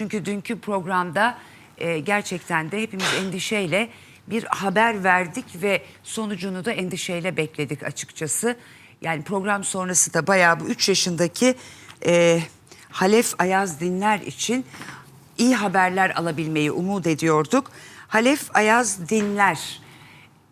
Çünkü dünkü programda e, gerçekten de hepimiz endişeyle bir haber verdik ve sonucunu da endişeyle bekledik açıkçası. Yani program sonrası da bayağı bu 3 yaşındaki e, Halef Ayaz dinler için iyi haberler alabilmeyi umut ediyorduk. Halef Ayaz dinler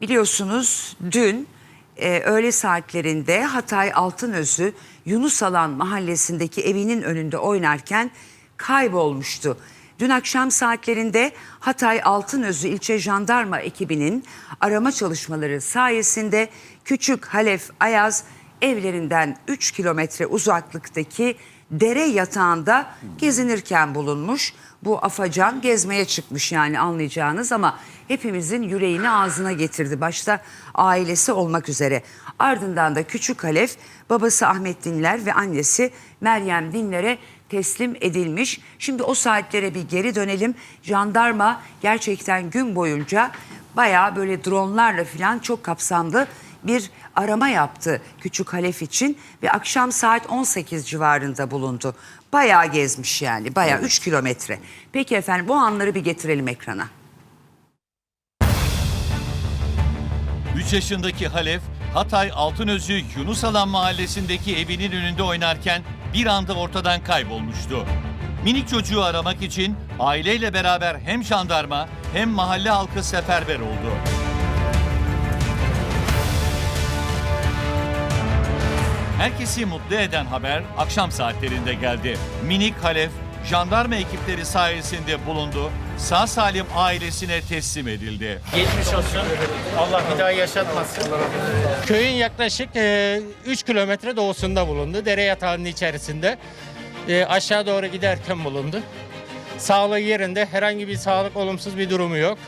biliyorsunuz dün e, öğle saatlerinde Hatay Altınözü Yunusalan mahallesindeki evinin önünde oynarken kaybolmuştu. Dün akşam saatlerinde Hatay Altınözü ilçe jandarma ekibinin arama çalışmaları sayesinde Küçük Halef Ayaz evlerinden 3 kilometre uzaklıktaki dere yatağında gezinirken bulunmuş. Bu afacan gezmeye çıkmış yani anlayacağınız ama hepimizin yüreğini ağzına getirdi. Başta ailesi olmak üzere. Ardından da küçük Halef babası Ahmet Dinler ve annesi Meryem Dinler'e teslim edilmiş. Şimdi o saatlere bir geri dönelim. Jandarma gerçekten gün boyunca bayağı böyle dronlarla falan çok kapsamlı bir arama yaptı Küçük Halef için ve akşam saat 18 civarında bulundu. Bayağı gezmiş yani bayağı 3 kilometre. Peki efendim bu anları bir getirelim ekrana. 3 yaşındaki Halef, Hatay Altınözü Yunusalan mahallesindeki evinin önünde oynarken bir anda ortadan kaybolmuştu. Minik çocuğu aramak için aileyle beraber hem jandarma hem mahalle halkı seferber oldu. Herkesi mutlu eden haber akşam saatlerinde geldi. Minik Halef, jandarma ekipleri sayesinde bulundu, sağ salim ailesine teslim edildi. Geçmiş olsun. Allah bir daha yaşatmasın. Köyün yaklaşık 3 kilometre doğusunda bulundu. Dere yatağının içerisinde. E, aşağı doğru giderken bulundu. Sağlığı yerinde herhangi bir sağlık olumsuz bir durumu yok.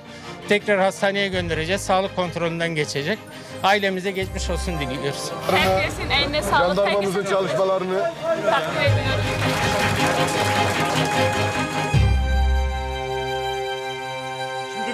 Tekrar hastaneye göndereceğiz. Sağlık kontrolünden geçecek. Ailemize geçmiş olsun diliyoruz. Herkesin eline sağlık. Jandarmamızın çalışmalarını takdir ediyorum.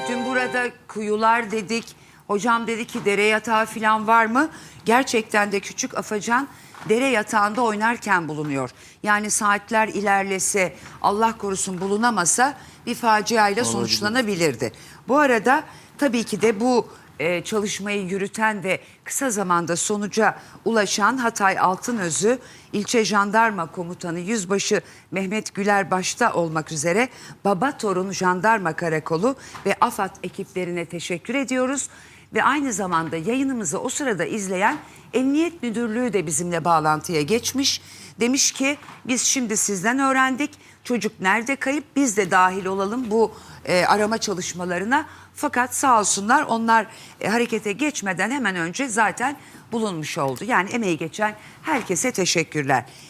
Dün burada kuyular dedik. Hocam dedi ki dere yatağı falan var mı? Gerçekten de küçük afacan dere yatağında oynarken bulunuyor. Yani saatler ilerlese Allah korusun bulunamasa bir faciayla sonuçlanabilirdi. Bu arada tabii ki de bu e, çalışmayı yürüten ve kısa zamanda sonuca ulaşan Hatay Altınözü ilçe jandarma komutanı Yüzbaşı Mehmet Güler başta olmak üzere Baba Torun Jandarma Karakolu ve AFAD ekiplerine teşekkür ediyoruz. Ve aynı zamanda yayınımızı o sırada izleyen Emniyet Müdürlüğü de bizimle bağlantıya geçmiş. Demiş ki biz şimdi sizden öğrendik çocuk nerede kayıp biz de dahil olalım bu e, arama çalışmalarına. Fakat sağ olsunlar onlar e, harekete geçmeden hemen önce zaten bulunmuş oldu. Yani emeği geçen herkese teşekkürler.